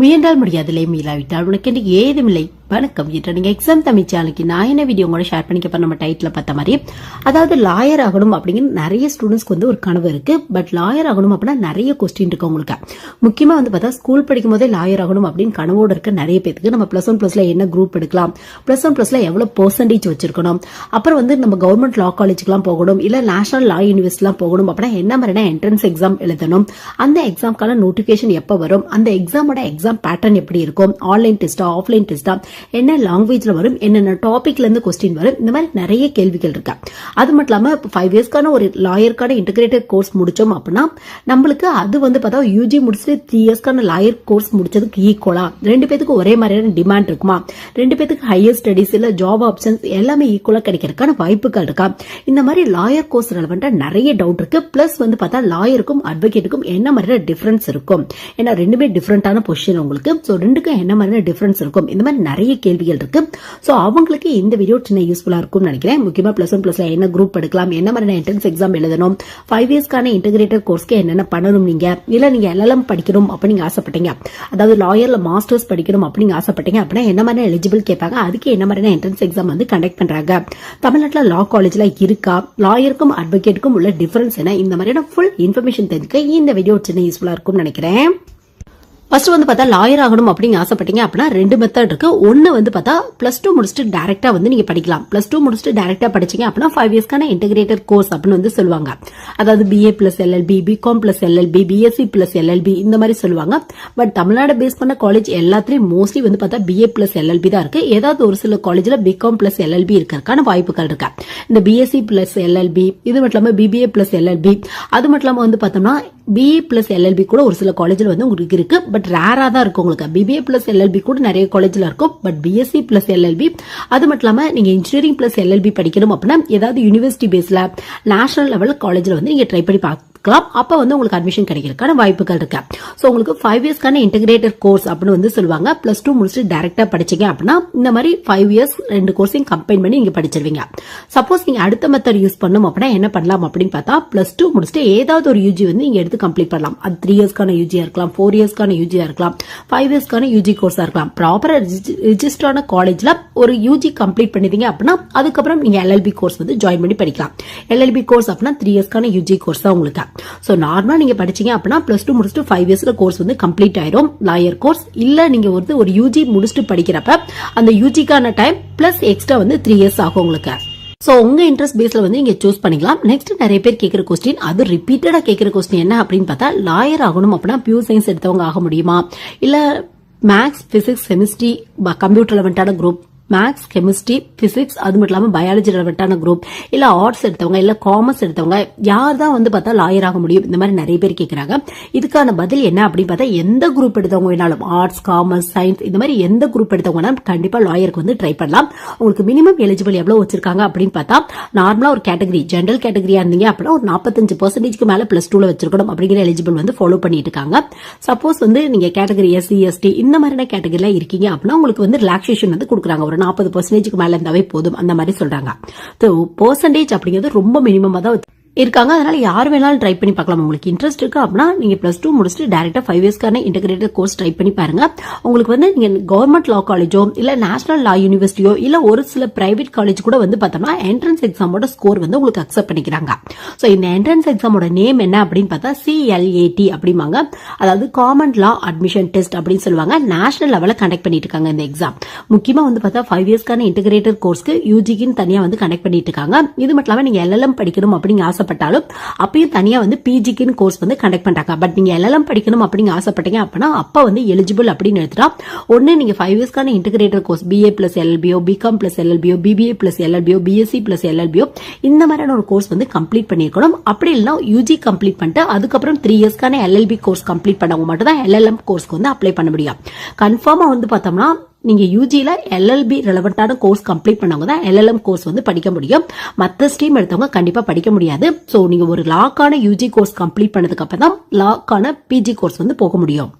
முயன்றால் முடியாதில்லை மீளாவிட்டால் உனக்கென்று ஏதுமில்லை. வணக்கம். இன்று நீங்க எக்ஸாம் தமிழ் சேனலுக்கு நான் என்ன வீடியோ கூட ஷேர் பண்ணிக்க நம்ம டைட்டில் பார்த்த மாதிரி அதாவது லாயர் ஆகணும் அப்படிங்கிற நிறைய ஸ்டூடெண்ட்ஸ்க்கு வந்து ஒரு கனவு இருக்கு. பட் லாயர் ஆகணும் அப்படின்னா நிறைய கொஸ்டின் இருக்கு உங்களுக்கு. முக்கியமா வந்து பார்த்தா ஸ்கூல் படிக்கும் போதே லாயர் ஆகணும் அப்படின்னு கனவோடு இருக்க நிறைய பேருக்கு நம்ம பிளஸ் ஒன் பிளஸ்ல என்ன குரூப் எடுக்கலாம்? பிளஸ் ஒன் பிளஸ்ல எவ்வளவு பெர்சன்டேஜ் வச்சிருக்கணும்? அப்புறம் வந்து நம்ம கவர்மெண்ட் லா காலேஜுக்குலாம் போகணும். இல்ல நேஷனல் லா யூனிவர்சிட்டிலாம் போகணும் அப்படின்னா என்ன மாதிரினா என்ட்ரன்ஸ் எக்ஸாம் எழுதணும்? அந்த எக்ஸாம்க்கான நோட்டிபிகேஷன் எப்போ வரும்? அந்த எக்ஸாமோட எக்ஸாம் பேட்டர்ன் எப்படி இருக்கும்? ஆன்லைன் டெஸ்டா ஆஃப்லைன் டெஸ்டா என்ன லாங்குவேஜ்ல வரும் என்னென்ன டாப்பிக்லேருந்து இருந்து கொஸ்டின் வரும் இந்த மாதிரி நிறைய கேள்விகள் இருக்கா. அது மட்டும் இல்லாம ஃபைவ் இயர்ஸ்க்கான ஒரு லாயருக்கான இன்டகிரேட்டட் கோர்ஸ் முடிச்சோம் அப்படின்னா நம்மளுக்கு அது வந்து பார்த்தா யூஜி முடிச்சுட்டு த்ரீ இயர்ஸ்க்கான லாயர் கோர்ஸ் முடிச்சதுக்கு ஈக்குவலா ரெண்டு பேத்துக்கு ஒரே மாதிரியான டிமாண்ட் இருக்குமா? ரெண்டு பேத்துக்கு ஹையர் ஸ்டடிஸ் இல்ல ஜாப் ஆப்ஷன்ஸ் எல்லாமே ஈக்குவலா கிடைக்கிறதுக்கான வாய்ப்புகள் இருக்கா? இந்த மாதிரி லாயர் கோர்ஸ் ரெலவெண்ட்டாக நிறைய டவுட் இருக்கு. ப்ளஸ் வந்து பார்த்தா லாயருக்கும் அட்வொகேட்டுக்கும் என்ன மாதிரியான டிஃபரன்ஸ் இருக்கும்? ஏன்னா ரெண்டுமே டிஃப்ரெண்ட்டான பொசிஷன் உங்களுக்கு. ஸோ ரெண்டுக்கும் என்ன மாதிரியான டிஃபரன்ஸ் இருக்கும்? இந்த மாதிரி நிறைய கேள்விகள் இருக்கு. ஸோ அவங்களுக்கு இந்த வீடியோ சின்ன யூஸ்ஃபுல்லா இருக்கும்னு நினைக்கிறேன். முக்கியமா பிளஸ் ஒன் ப்ளஸ்ல என்ன குரூப் எடுக்கலாம் என்ன மாதிரியான என்ட்ரன்ஸ் எக்ஸாம் எழுதணும் ஃபைவ் இயர்ஸ்க்கான இன்டகிரேட்டட் கோர்ஸ்க்கு என்னென்ன பண்ணணும் நீங்க இல்லை நீங்க எல்எல்எம் படிக்கணும் அப்படின்னு ஆசைப்பட்டீங்க. அதாவது லாயர்ல மாஸ்டர்ஸ் படிக்கணும் அப்படின்னு ஆசைப்பட்டீங்க அப்படின்னா என்ன மாதிரி எலிஜிபிள் கேட்பாங்க அதுக்கு என்ன மாதிரியான என்ட்ரன்ஸ் எக்ஸாம் வந்து கண்டக்ட் பண்றாங்க. தமிழ்நாட்டில் லா காலேஜ்ல இருக்கா லாயருக்கும் அட்வொகேட்டுக்கும் உள்ள டிஃபரன்ஸ் என்ன இந்த மாதிரியான ஃபுல் இன்ஃபர்மேஷன் தெரிஞ்சுக்க இந்த வீடியோ சின்ன யூஸ்ஃபுல்லாக இருக்கும்னு நினைக்கிறேன். ஃபர்ஸ்ட் வந்து பார்த்தா லாயர் ஆகணும் அப்படின்னு ஆசைப்பட்டீங்க அப்படின்னா ரெண்டு மெத்தட் இருக்கு. ஒன்று வந்து பார்த்தா பிளஸ் டூ முடிச்சுட்டு டேரக்டா வந்து நீங்க படிக்கலாம். பிளஸ் டூ முடிச்சுட்டு டேரக்டா படிச்சீங்க அப்படின்னா ஃபைவ் இயர்ஸ்க்கான இன்டகிரேட்டட் கோர்ஸ் அப்படின்னு வந்து சொல்லுவாங்க. அதாவது BA plus LLB BCom plus LLB BSc plus LLB இந்த மாதிரி சொல்லுவாங்க. பட் தமிழ்நாடு பேஸ் பண்ண காலேஜ் எல்லாத்துலயும் மோஸ்ட்லி வந்து பார்த்தா பிஏ பிளஸ் எல்எல்பி தான் இருக்கு. ஏதாவது ஒரு சில காலேஜ்ல பிகாம் பிளஸ் எல்எல்பி இருக்கிறதுக்கான வாய்ப்புகள் இருக்கு. இந்த பிஎஸ்சி பிளஸ் எல்எல்பி இது மட்டும் இல்லாம பிபிஏ பிளஸ் எல்எல்பி அது மட்டும் இல்லாம வந்து பார்த்தோம்னா பிஇ பிளஸ் எல்எல்பி கூட ஒரு சில காலேஜ்ல வந்து உங்களுக்கு இருக்கு. பட் ரேரா தான் இருக்கும் உங்களுக்கு. பிபிஏ ப்ளஸ் எல்எல்பி கூட நிறைய காலேஜில் இருக்கும். பட் பிஎஸ்சி ப்ளஸ் எல்எல்பி அது மட்டும் இல்லாமல் நீங்கள் இன்ஜினியரிங் ப்ளஸ் எல்எல்பி படிக்கணும் அப்படின்னா ஏதாவது யூனிவர்சிட்டி பேஸில் நேஷனல் லெவல் காலேஜில் வந்து நீங்கள் ட்ரை பண்ணி பார்க்கலாம் அப்ப வந்து உங்களுக்கு அட்மிஷன் கிடைக்கிறதுக்கான வாய்ப்புகள் இருக்கு. ஸோ உங்களுக்கு ஃபைவ் இயர்ஸ்க்கான இன்டகிரேட்டட் கோர்ஸ் அப்படின்னு வந்து சொல்லுவாங்க. பிளஸ் டூ முடிச்சுட்டு டேரக்டா படிச்சீங்க அப்படின்னா இந்த மாதிரி ஃபைவ் இயர்ஸ் ரெண்டு கோர்ஸையும் கம்பைன் பண்ணி நீங்கள் படிச்சிருவீங்க. சப்போஸ் நீங்க அடுத்த மெத்தட் யூஸ் பண்ணும் அப்படின்னா என்ன பண்ணலாம் அப்படின்னு பார்த்தா பிளஸ் டூ முடிச்சுட்டு ஏதாவது ஒரு யூஜி வந்து நீங்க எடுத்து கம்ப்ளீட் பண்ணலாம். அது த்ரீ இயர்ஸ்க்கான யூஜியா இருக்கலாம் ஃபோர் இயர்ஸ்க்கான யூஜியா இருக்கலாம் ஃபைவ் இயர்ஸ்க்கான யூஜி கோர்ஸா இருக்கலாம். ப்ராப்பரா ரிஜிஸ்டரான காலேஜ்ல ஒரு யூஜி கம்ப்ளீட் பண்ணிட்டீங்க அப்படின்னா அதுக்கப்புறம் நீங்க எல்எல்பி கோர்ஸ் வந்து ஜாயின் பண்ணி படிக்கலாம். எல்எல்பி கோர்ஸ் அப்படின்னா த்ரீ இயர்ஸ்க்கான யூஜி கோர்ஸ் தான் உங்களுக்கு. ஸோ நார்மலாக நீங்க படிச்சீங்க அப்படின்னா பிளஸ் டூ முடிச்சுட்டு ஃபைவ் இயர்ஸில் கோர்ஸ் வந்து கம்ப்ளீட் ஆயிரும். லாயர் கோர்ஸ் இல்லை நீங்க வந்து ஒரு யூஜி முடிச்சுட்டு படிக்கிறப்ப அந்த யூஜிக்கான டைம் ப்ளஸ் எக்ஸ்ட்ரா வந்து த்ரீ இயர்ஸ் ஆகும் உங்களுக்கு. ஸோ உங்க இன்ட்ரெஸ்ட் பேஸ்ல வந்து நீங்கள் சூஸ் பண்ணிக்கலாம். நெக்ஸ்ட் நிறைய பேர் கேட்குற கொஸ்டின் அது ரிப்பீட்டடாக கேட்குற கொஸ்டின் என்ன அப்படின்னு பார்த்தா லாயர் ஆகணும் அப்படின்னா பியூர் சயின்ஸ் எடுத்தவங்க ஆக முடியுமா? இல்லை மேக்ஸ் பிசிக்ஸ் கெமிஸ்ட்ரி கம்ப்யூட்டர் லெவன்ட்டான குரூப் மேக்ஸ் கெமிஸ்ட்ரி பிசிக்ஸ் அது மட்டும் இல்லாமல் பயாலஜி ரெலவெண்டான குரூப் இல்ல ஆர்ட்ஸ் எடுத்தவங்க இல்ல காமர்ஸ் எடுத்தவங்க யார் தான் வந்து பார்த்தா லாயர் ஆக முடியும். இந்த மாதிரி நிறைய பேர் கேட்குறாங்க இதுக்கான பதில் என்ன அப்படின்னு பார்த்தா எந்த குரூப் எடுத்தவங்க வேணாலும் ஆர்ட்ஸ் காமர்ஸ் சயின்ஸ் இந்த மாதிரி எந்த குரூப் எடுத்தவங்க கண்டிப்பா லாயருக்கு வந்து ட்ரை பண்ணலாம். உங்களுக்கு மினிமம் எலிஜிபிள் எவ்வளவு வச்சிருக்காங்க அப்படின்னு பார்த்தா நார்மலா ஒரு கேட்டகரி ஜென்ரல் கேட்டகரியா இருந்தீங்க அப்படின்னா ஒரு நாற்பத்தஞ்சு பர்சன்டேஜ்க்கு மேல பிளஸ் டூல வச்சிருக்கணும் அப்படிங்கிற எலிஜிபிள் வந்து ஃபாலோ பண்ணிட்டு இருக்காங்க. சப்போஸ் வந்து நீங்க கேட்டகரி எஸ்சி எஸ்டி இந்த மாதிரியான கேட்டகரியில இருக்கீங்க அப்படின்னா உங்களுக்கு வந்து ரிலாக்ஸேஷன் வந்து கொடுக்குறாங்க. ஒரு நாற்பது பர்சன்டேஜ்க்கு மேல இருந்தாவே போதும். அந்த மாதிரி சொல்றாங்க. பர்சன்டேஜ் அப்படிங்கிறது ரொம்ப மினிமமா தான் இருக்காங்க. அதனால யார் வேணாலும் ட்ரை பண்ணி பார்க்கலாம். உங்களுக்கு இன்ட்ரெஸ்ட் இருக்கு அப்படின்னா நீங்க பிளஸ் டூ முடிச்சுட்டு டேரக்டா ஃபைவ் இயர்ஸ்க்கான இன்டகிரேட்டட் கோர்ஸ் ட்ரை பண்ணி பாருங்க. உங்களுக்கு வந்து நீங்க கவர்மெண்ட் லா காலேஜோ இல்ல நேஷனல் லா யூனிவர்சிட்டியோ இல்ல ஒரு சில பிரைவேட் காலேஜ் கூட வந்து பார்த்தோம்னா என்ட்ரன்ஸ் எக்ஸாமோட ஸ்கோர் வந்து உங்களுக்கு அக்செப்ட் பண்ணிக்கிறாங்க. ஸோ இந்த என்ட்ரன்ஸ் எக்ஸாமோட நேம் என்ன அப்படின்னு பார்த்தா சிஎல்ஏடி அப்படிம்பாங்க. அதாவது காமன் லா அட்மிஷன் டெஸ்ட் அப்படின்னு சொல்லுவாங்க. நேஷனல் லெவலில் கண்டக்ட் பண்ணிட்டு இருக்காங்க இந்த எக்ஸாம் முக்கியமாக வந்து பார்த்தா ஃபைவ் இயர்ஸ்க்கான இன்டகிரேட்டட் கோர்ஸ்க்கு யூஜிக்குன்னு தனியாக வந்து கண்டக்ட் பண்ணிட்டு இருக்காங்க. இது மட்டும் இல்லாமல் நீங்கள் எல்எல்எம் படிக்கணும் அப்படிங்க ஆசைப்பட்டாலும் அப்பயும் தனியாக வந்து பிஜிக்குன்னு கோர்ஸ் வந்து கண்டக்ட் பண்ணுறாங்க பட் நீங்கள் எல்எல்எம் படிக்கணும் அப்படிங்க ஆசைப்பட்டீங்க அப்படின்னா அப்போ வந்து எலிஜிபிள் அப்படின்னு எடுத்துட்டா ஒன்று நீங்கள் ஃபைவ் இயர்ஸ்க்கான இன்டிகிரேட்டர் கோர்ஸ் பிஏ பிளஸ் எல்எல்பியோ பிகாம் பிளஸ் எல்எல்பிஓ பிபிஏ பிளஸ் எல்எல்பியோ பிஎஸ்சி பிளஸ் எல்எல்பியோ இந்த மாதிரியான ஒரு கோர்ஸ் வந்து கம்ப்ளீட் பண்ணியிருக்கணும். அப்படி இல்லைன்னா யூஜி கம்ப்ளீட் பண்ணிட்டு அதுக்கப்புறம் த்ரீ இயர்ஸ்க்கான எல்எல்பி கோர்ஸ் கம்ப்ளீட் பண்ணவங்க மட்டும் தான் எல்எல்எம் கோர்ஸ்க்கு வந்து அப்ளை பண்ண முடியும். கன்ஃபார்மாக வந்து பார்த்தோம்னா நீங்க யூஜியில் எல்எல்பி ரெலவெண்டான கோர்ஸ் கம்ப்ளீட் பண்ணவங்க தான் எல்எல்எம் கோர்ஸ் வந்து படிக்க முடியும். மற்ற ஸ்ட்ரீம் எடுத்தவங்க கண்டிப்பா படிக்க முடியாது. ஸோ நீங்க ஒரு லாக்கான யூஜி கோர்ஸ் கம்ப்ளீட் பண்ணதுக்கு அப்புறம் தான் லாக்கான பிஜி கோர்ஸ் வந்து போக முடியும்.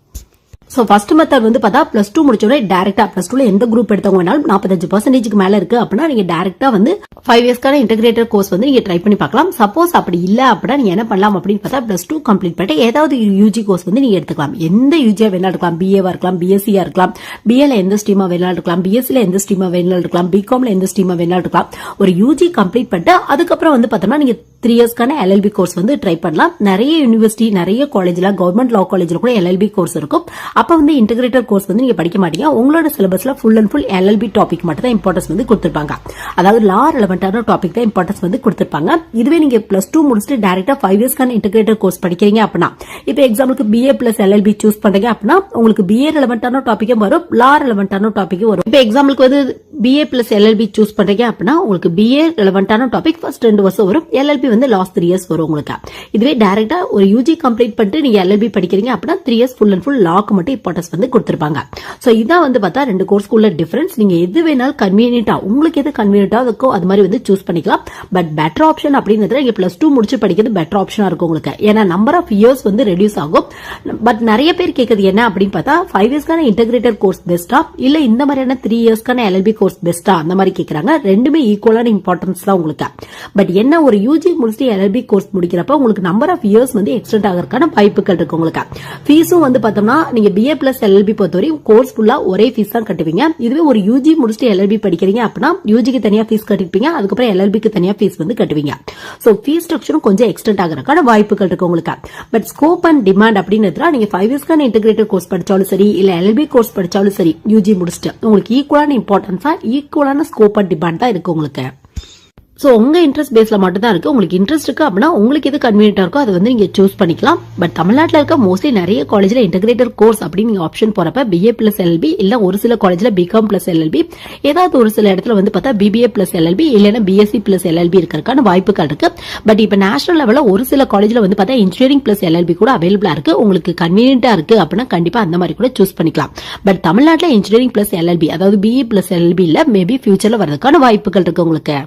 ஸோ ஃபர்ஸ்ட் மெத்தட் வந்து பார்த்தா ப்ளஸ் டூ முடிச்சோடனே டேரக்டா ப்ளஸ் டூல எந்த குரூப் எடுத்தவங்க வேணாலும் நாற்பத்தஞ்சு பர்சன்டேஜ்க்கு மேல இருக்கு அப்படின்னா நீங்க டேரக்டா வந்து ஃபைவ் இயர்ஸ்க்கான இன்டகிரேட்டர் கோர்ஸ் வந்து நீங்க ட்ரை பண்ணி பார்க்கலாம். சப்போஸ் அப்படி இல்ல அப்படின்னா நீங்க என்ன பண்ணலாம் அப்படின்னு பார்த்தா ப்ளஸ் டூ கம்ப்ளீட் பண்ணிட்டு ஏதாவது யூஜி கோர்ஸ் வந்து நீங்க எடுத்துக்கலாம். எந்த யூஜியா வேணா இருக்கலாம் பிஏவா இருக்கலாம். பிஎஸ்சியா இருக்கலாம் பிஏல எந்த ஸ்ட்ரீமா வேணாலும் இருக்கலாம் பிஎஸ்சில எந்த ஸ்ட்ரீமா வேணாலும் இருக்கலாம் பிகாம்ல எந்த ஸ்ட்ரீமா வேணாலும் இருக்கலாம் ஒரு யூஜி கம்ப்ளீட் பண்ணிட்டு அதுக்கப்புறம் வந்து பார்த்தோம்னா நீங்க த்ரீ இயர்ஸ்க்கான எல்எல்பி கோர்ஸ் வந்து ட்ரை பண்ணலாம். நிறைய யூனிவர்சிட்டி நிறைய காலேஜ்ல கவர்மெண்ட் லா காலேஜ்ல கூட எல்எல்பி கோர்ஸ் இருக்கும். அப்போ வந்து இன்டகிரேட்டர் கோர்ஸ் வந்து நீங்கள் படிக்க மாட்டீங்க. உங்களோட சிலபஸில் full and full LLB topic மட்டும் தான் இம்பார்ட்டன்ஸ் வந்து கொடுத்துருப்பாங்க. அதாவது லா ரெலவெண்ட்டான டாபிக் தான் இம்பார்ட்டன்ஸ் வந்து கொடுத்துருப்பாங்க. இதுவே நீங்க பிளஸ் டூ முடிச்சுட்டு டேரெக்டாக ஃபைவ் இயர்ஸ்க்கான இன்டகிரேட்டர் கோர்ஸ் படிக்கிறீங்க அப்படின்னா இப்போ எக்ஸாம்பிளுக்கு பிஏ ப்ளஸ் எல்எல்பி சூஸ் பண்ணுறீங்க அப்படின்னா உங்களுக்கு பிஏ ரெலவெண்ட்டான டாப்பிக்கும் வரும் லா ரெலவெண்ட்டான டாப்பிக்கும் வரும். இப்போ எக்ஸாம்பிளுக்கு வந்து பிஏ பிளஸ் எல்எல்பி சூஸ் பண்றீங்க அப்படின்னா உங்களுக்கு பிஏ ரெலவெண்டான டாபிக் ஃபர்ஸ்ட் ரெண்டு வருஷம் வரும் எல்எல்பி வந்து லாஸ்ட் த்ரீ இயர்ஸ் வரும் உங்களுக்கு. இதுவே டேரக்டா ஒரு யூஜி கம்ப்ளீட் பண்ணிட்டு நீங்க எல்எல்பி படிக்கிறீங்க அப்படின்னா three years full and full lock மட்டும் இம்பார்ட்டன்ஸ் வந்து கொடுத்துருப்பாங்க. ஸோ இதான் வந்து பார்த்தா ரெண்டு கோர்ஸ்க்குள்ள டிஃபரன்ஸ் நீங்க எது வேணாலும் கன்வீனியன்டா உங்களுக்கு எது கன்வீனியன்டா இருக்கோ அது மாதிரி வந்து சூஸ் பண்ணிக்கலாம். பட் பெட்டர் ஆப்ஷன் அப்படிங்கிறது இங்கே பிளஸ் டூ முடிச்சு படிக்கிறது பெட்டர் ஆப்ஷனா இருக்கும் உங்களுக்கு. ஏன்னா நம்பர் ஆஃப் இயர்ஸ் வந்து ரெடியூஸ் ஆகும். பட் நிறைய பேர் கேட்கறது என்ன அப்படின்னு பார்த்தா ஃபைவ் இயர்ஸ்க்கான இன்டகிரேட்டர் கோர்ஸ் பெஸ்டா இல்ல இந்த மாதிரியான த்ரீ இயர்ஸ்க்கான எல்எல்பி கோர்ஸ் பெஸ்டா அந்த மாதிரி கேட்கறாங்க. ரெண்டுமே ஈக்குவலான இம்பார்ட்டன்ஸ் தான் உங்களுக்கு. பட் என்ன ஒரு யூஜி முடிச்சுட்டு எல்எல்பி கோர்ஸ் முடிக்கிறப்ப உங்களுக்கு நம்பர் ஆஃப் இயர்ஸ் வந்து எக்ஸ்டெண்ட் ஆகிறதுக்கான வாய்ப்புகள் இருக்கு உங்களுக்கு. ஃபீஸும் வந்து பார்த்தோம்னா நீங்க பிஏ பிளஸ் எல்எல்பி பொறுத்தவரை கோர்ஸ் ஃபுல்லா ஒரே ஃபீஸ் தான் கட்டுவீங்க. இதுவே ஒரு யூஜி முடிச்சுட்டு எல்எல்பி படிக்கிறீங்க அப்படின்னா யூஜிக்கு தனியா ஃபீஸ் கட்டிருப்பீங்க அதுக்கப்புறம் எல்எல்பிக்கு தனியா ஃபீஸ் வந்து கட்டுவீங்க. சோ ஃபீஸ் ஸ்ட்ரக்சரும் கொஞ்சம் எக்ஸ்டெண்ட் ஆகிறதுக்கான வாய்ப்புகள் இருக்கு உங்களுக்கு. பட் ஸ்கோப் அண்ட் டிமாண்ட் அப்படின்னு நீங்க ஃபைவ் இயர்ஸ்க்கான இன்டகிரேட்டட் கோர்ஸ் படிச்சாலும் சரி இல்ல எல்எல்பி கோர்ஸ் படிச்சாலும் சரி யூஜி முடிச்சுட்டு உங்களுக்கு ஈக்குவலான இம்பார்ட்டன்ஸா ஈக்குவலான ஸ்கோப் அண்ட் டிமாண்ட் தான் இருக்கு உங்களுக்கு. ஸோ உங்கள் இன்ட்ரெஸ்ட் பேஸில் மட்டும்தான் இருக்குது உங்களுக்கு இன்ட்ரெஸ்ட் இருக்குது அப்படின்னா உங்களுக்கு எது கன்வீனியன்ட்டாக இருக்கோ அதை வந்து நீங்கள் சூஸ் பண்ணிக்கலாம். பட் தமிழ்நாட்டில் இருக்க மோஸ்ட்லி நிறைய காலேஜில் இன்டகிரேட்டர் கோர்ஸ் அப்படின்னு நீங்கள் ஆப்ஷன் போகிறப்ப பிஏ பிளஸ் எல்பி இல்லை ஒரு சில காலேஜில் பிகாம் பிளஸ் எல்எல்பி ஏதாவது ஒரு சில இடத்துல வந்து பார்த்தா பிபிஏ பிளஸ் எல்எல்பி இல்லைன்னா பிஎஸ்சி பிளஸ் எல்எல்பி இருக்கிறதுக்கான வாய்ப்புகள் இருக்கு. பட் இப்போ நேஷனல் லெவலில் ஒரு சில காலேஜில் வந்து பார்த்தா இன்ஜினியரிங் பிளஸ் எல்எல்பி கூட அவைலபிளாக இருக்கு. உங்களுக்கு கன்வீனியன்ட்டாக இருக்கு அப்படின்னா கண்டிப்பாக அந்த மாதிரி கூட சூஸ் பண்ணிக்கலாம். பட் தமிழ்நாட்டில் இன்ஜினியரிங் பிளஸ் எல்எல்பி அதாவது பிஇ பிளஸ் எல்எல்பி இல்லை மேபி ஃபியூச்சரில் வரதுக்கான வாய்ப்புகள் இருக்கு உங்களுக்கு.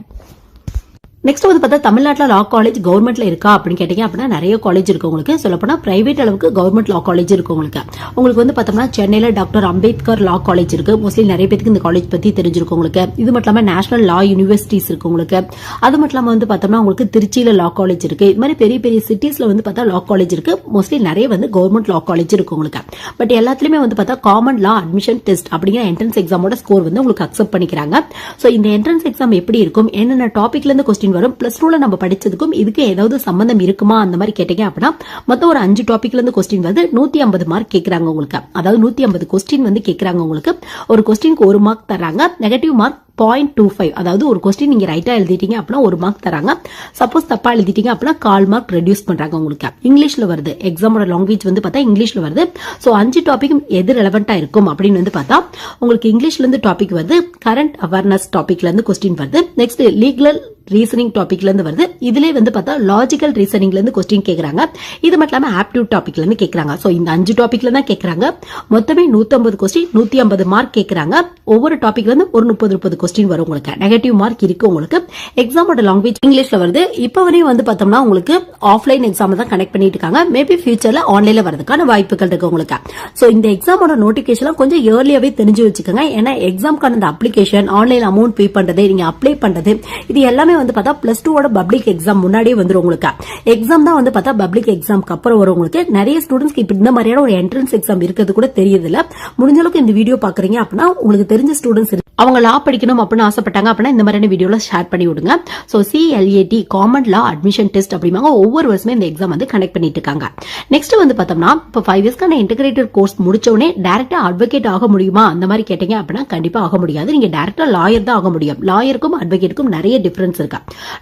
நெக்ஸ்ட் வந்து பார்த்தா தமிழ்நாட்டில் லா காலேஜ் கவர்மெண்ட்ல இருக்கா அப்படின்னு கேட்டீங்க அப்படின்னா நிறைய காலேஜ் இருக்கு உங்களுக்கு. சொல்லப்போனா பிரைவேட் அளவுக்கு கவர்மெண்ட் லா காலேஜ் இருக்கு உங்களுக்கு. உங்களுக்கு வந்து பார்த்தோம்னா சென்னையில் டாக்டர் அம்பேத்கர் லா காலேஜ் இருக்கு. மோஸ்ட்லி நிறைய பேருக்கு இந்த காலேஜ் பத்தி தெரிஞ்சிருக்கும் உங்களுக்கு. இது மட்டும் இல்லாமல் நேஷனல் லா யூனிவர்சிட்டிஸ் இருக்கு உங்களுக்கு. அது மட்டும் இல்லாமல் வந்து பார்த்தோம்னா உங்களுக்கு திருச்சியில லா காலேஜ் இருக்கு. இது மாதிரி பெரிய பெரிய சிட்டிஸ்ல வந்து பார்த்தா லா காலேஜ் இருக்கு. மோஸ்ட்லி நிறைய வந்து கவர்மெண்ட் லா காலேஜ் இருக்கு உங்களுக்கு. பட் எல்லாத்துலயுமே வந்து பார்த்தா காமன் லா அட்மிஷன் டெஸ்ட் அப்படிங்கிற என்ட்ரன்ஸ் எக்ஸாமோட ஸ்கோர் வந்து உங்களுக்கு அக்செப்ட் பண்ணிக்கிறாங்க. ஸோ இந்த என்ட்ரன்ஸ் எக்ஸாம் எப்படி இருக்கும்? என்னென்ன டாபிக்ல இருந்து கொஸ்டின் வரும். பிளஸ் டூல நம்ம படிச்சதுக்கும் இதுக்கு ஏதாவது சம்பந்தம் இருக்குமா? அந்த மாதிரி கேட்டீங்க அப்படின்னா மொத்தம் ஒரு அஞ்சு டாபிக்ல இருந்து கொஸ்டின் வந்து நூத்தி ஐம்பது மார்க் கேட்கறாங்க உங்களுக்கு. அதாவது நூத்தி ஐம்பது கொஸ்டின் வந்து கேட்கறாங்க உங்களுக்கு. ஒரு கொஸ்டினுக்கு ஒரு மார்க் தராங்க negative mark point two five அதாவது ஒரு கொஸ்டின் நீங்க ரைட்டா எழுதிட்டீங்க அப்படின்னா ஒரு மார்க் தராங்க சப்போஸ் தப்பா எழுதிட்டீங்க அப்படின்னா கால் மார்க் ரெடியூஸ் பண்றாங்க உங்களுக்கு. இங்கிலீஷ்ல வருது. எக்ஸாமோட லாங்குவேஜ் வந்து பார்த்தா இங்கிலீஷ்ல வருது. ஸோ அஞ்சு டாபிக்கும் எது ரெலவெண்டா இருக்கும் அப்படின்னு வந்து பார்த்தா உங்களுக்கு இங்கிலீஷ்ல இருந்து டாபிக் வருது. கரண்ட் அவேர்னஸ் டாபிக்ல இருந்து கொஸ்டின் வருது. நெக்ஸ்ட் லீகல் ரீசனிங் டாபிக்லேருந்து வருது. இதிலே வந்து பார்த்தா லாஜிக்கல் ரீசனிங்லேருந்து கொஸ்டின் கேட்குறாங்க இது மட்டும் இல்லாமல் ஆப்டியூட் டாபிக்ல கேட்குறாங்க ஸோ இந்த அஞ்சு டாப்பிக்கில் தான் கேட்குறாங்க மொத்தமே 150 கொஸ்டின் 150 மார்க் கேட்குறாங்க ஒவ்வொரு டாப்பிக்லேருந்து ஒரு முப்பது முப்பது கொஸ்டின் வரும் உங்களுக்கு. நெகட்டிவ் மார்க் இருக்கு உங்களுக்கு. எக்ஸாமோட லாங்குவேஜ் இங்கிலீஷில் வருது. இப்போ வரையும் வந்து பார்த்தோம்னா உங்களுக்கு ஆஃப்லைன் எக்ஸாம் தான் கனெக்ட் பண்ணிட்டு இருக்காங்க. மேபி ஃபியூச்சரில் ஆன்லைனில் வரதுக்கான வாய்ப்புகள் இருக்கு உங்களுக்கு. ஸோ இந்த எக்ஸாமோட நோட்டிபிகேஷன் கொஞ்சம் ஏர்லியாகவே தெரிஞ்சு வச்சுக்கோங்க. ஏன்னா எக்ஸாம்க்கான அந்த அப்ளிகேஷன் ஆன்லைன் அமௌண்ட் பே பண்ணுறது நீங்கள் அப்ளை பண்ணுறது இது எல்லாமே வந்து பார்த்தா பிளஸ் டூவோட பப்ளிக் எக்ஸாம் முன்னாடியே வந்துடும் உங்களுக்கு. எக்ஸாம் தான் வந்து பார்த்தா பப்ளிக் எக்ஸாம்க்கு அப்புறம் வரும் உங்களுக்கு. நிறைய ஸ்டூடெண்ட்ஸ்க்கு இப்படி இந்த மாதிரியான ஒரு என்ட்ரன்ஸ் எக்ஸாம் இருக்கிறது கூட தெரியுது இல்ல முடிஞ்ச அளவுக்கு இந்த வீடியோ பாக்குறீங்க அப்படின்னா உங்களுக்கு தெரிஞ்ச ஸ்டூடெண்ட்ஸ் அவங்க லா படிக்கணும் அப்படின்னு ஆசைப்பட்டாங்க அப்படின்னா இந்த மாதிரியான வீடியோவில் ஷேர் பண்ணி விடுங்க. So CLAT common law admission test அப்படிம்பாங்க. ஒவ்வொரு வருஷமே இந்த எக்ஸாம் வந்து கனெக்ட் பண்ணிட்டு இருக்காங்க. நெக்ஸ்ட் வந்து பார்த்தோம்னா இப்போ ஃபைவ் இயர்ஸ்க்கான இன்டகிரேட்டட் கோர்ஸ் முடிச்சோடனே டேரக்டா அட்வொகேட் ஆக முடியுமா? அந்த மாதிரி கேட்டீங்க அப்படின்னா கண்டிப்பா ஆக முடியாது. நீங்க டேரக்டா லாயர் தான் ஆக முடியும். லாயருக்கும் அட்வொகேட்டுக்கும் நிறைய டிஃபரன்ஸ் இருக்கு.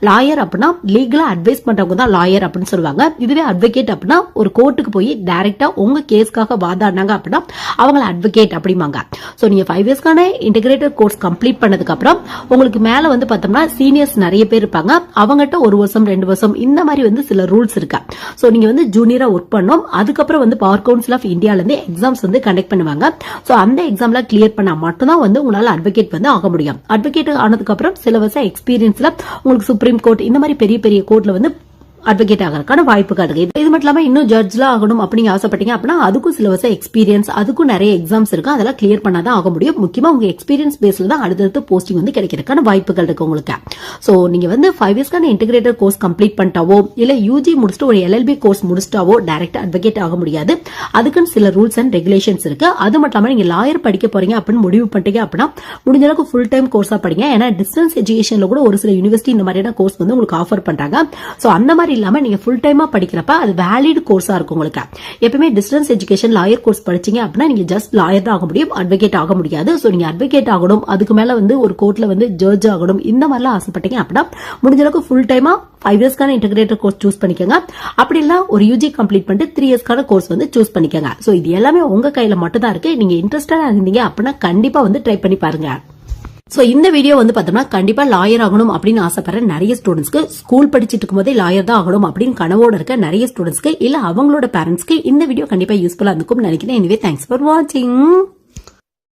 லாயர் அப்படின்னா லீகலா அட்வைஸ் பண்றவங்க தான் லாயர் அப்படின்னு சொல்லுவாங்க. இதுவே அட்வொகேட் அப்படின்னா ஒரு கோர்ட்டுக்கு போய் டேரக்டா உங்க கேஸ்க்காக வாதாடினாங்க அப்படின்னா அவங்கள அட்வொகேட் அப்படிம்பாங்க. ஸோ நீங்க ஃபைவ் இயர்ஸ்க்கான இன்டகிரேட்டட் கோர்ஸ் கம்ப்ளீட் பண்ணதுக்கு அப்புறம் உங்களுக்கு மேல வந்து பார்த்தோம்னா சீனியர்ஸ் நிறைய பேர் இருப்பாங்க. அவங்ககிட்ட ஒரு வருஷம் ரெண்டு வருஷம் இந்த மாதிரி வந்து சில ரூல்ஸ் இருக்கு. ஸோ நீங்க வந்து ஜூனியரா ஒர்க் பண்ணோம் அதுக்கப்புறம் வந்து பவர் கவுன்சில் ஆஃப் இந்தியால இருந்து எக்ஸாம்ஸ் வந்து கண்டக்ட் பண்ணுவாங்க. ஸோ அந்த எக்ஸாம்ல கிளியர் பண்ணா மட்டும்தான் வந்து உங்களால் அட்வொகேட் வந்து ஆக முடியும். அட்வொகேட் ஆனதுக்கு அப்புறம் சில வருஷம் எக்ஸ்பீரியன்ஸ்ல உங்களுக்கு சுப்ரீம் கோர்ட் இந்த மாதிரி பெரிய பெரிய கோர்ட்ல வந்து அட்வொகேட் ஆகிறதுக்கான வாய்ப்புகள் இருக்கு. இது மட்டும் இல்லாம இன்னும் ஜட்ஜ்லாம் ஆகணும் அப்படின்னு ஆசைப்பட்டீங்க அப்படின்னா அதுக்கும் சில வருஷம் எக்ஸ்பீரியன்ஸ் அதுக்கும் நிறைய எக்ஸாம்ஸ் இருக்கு. அதெல்லாம் கிளியர் பண்ணாதான் ஆக முடியும். முக்கியமா உங்க எக்ஸ்பீரியன்ஸ் பேஸ்ல தான் அடுத்தடுத்து போஸ்டிங் வந்து கிடைக்கிறதுக்கான வாய்ப்புகள் இருக்கு உங்களுக்கு. சோ நீங்க வந்து ஃபைவ் இயர்ஸ்க்கான இன்டிகிரேட்டர் கோர்ஸ் கம்ப்ளீட் பண்ணிட்டாவோ இல்ல யூஜி முடிச்சுட்டு ஒரு எல்எல்பி கோர்ஸ் முடிச்சிட்டாவோ டைரக்ட் அட்வொகேட் ஆக முடியாது. அதுக்குன்னு சில ரூல்ஸ் அண்ட் ரெகுலேஷன்ஸ் இருக்கு. அது மட்டும் இல்லாமல் நீங்க லாயர் படிக்க போறீங்க அப்படின்னு முடிவு பண்ணிட்டீங்க அப்படின்னா முடிஞ்ச அளவுக்கு ஃபுல் டைம் கோர்ஸா படிங்க. ஏன்னா டிஸ்டன்ஸ் எஜுகேஷன்ல கூட ஒரு சில யூனிவர்சிட்டி இந்த மாதிரியான கோர்ஸ் வந்து உங்களுக்கு ஆஃபர் பண்றாங்க. சோ அந்த மாதிரி இல்லாமல் நீங்கள் ஃபுல் டைமாக படிக்கிறப்ப அது வேலிட் கோர்ஸாக இருக்கும் உங்களுக்கு. எப்பவுமே டிஸ்டன்ஸ் எஜுகேஷன் லாயர் கோர்ஸ் படிச்சீங்க அப்படின்னா நீங்கள் ஜஸ்ட் லாயர் தான் ஆக முடியும் அட்வொகேட் ஆக முடியாது. ஸோ நீங்கள் அட்வொகேட் ஆகணும் அதுக்கு மேலே வந்து ஒரு கோர்ட்டில் வந்து ஜட்ஜ் ஆகணும் இந்த மாதிரிலாம் ஆசைப்பட்டீங்க அப்படின்னா முடிஞ்ச அளவுக்கு ஃபுல் டைமாக ஃபைவ் இயர்ஸ்க்கான இன்டகிரேட்டர் கோர்ஸ் சூஸ் பண்ணிக்கோங்க. அப்படி ஒரு யூஜி கம்ப்ளீட் பண்ணிட்டு த்ரீ இயர்ஸ்க்கான கோர்ஸ் வந்து சூஸ் பண்ணிக்கோங்க. ஸோ இது எல்லாமே உங்கள் கையில் மட்டும் தான் இருக்கு. நீங்க இருந்தீங்க அப்படின்னா கண்டிப்பாக வந்து ட்ரை பண்ணி பாருங்கள் ஸோ இந்த வீடியோ வந்து பார்த்தோம்னா கண்டிப்பாக லாயர் ஆகணும் அப்படின்னு ஆசைப்படுற நிறைய ஸ்டூடெண்ட்ஸ்க்கு ஸ்கூல் படிச்சிட்டு இருக்கும்போதே லாயர் தான் ஆகணும் அப்படின்னு கனவோட இருக்க நிறைய ஸ்டூடெண்ட்ஸ்க்கு இல்லை அவங்களோட பேரண்ட்ஸ்க்கு இந்த வீடியோ கண்டிப்பாக யூஸ்ஃபுல்லாக இருக்கும்னு நினைக்கிறேன். எனவே தேங்க்ஸ் ஃபார் வாட்சிங்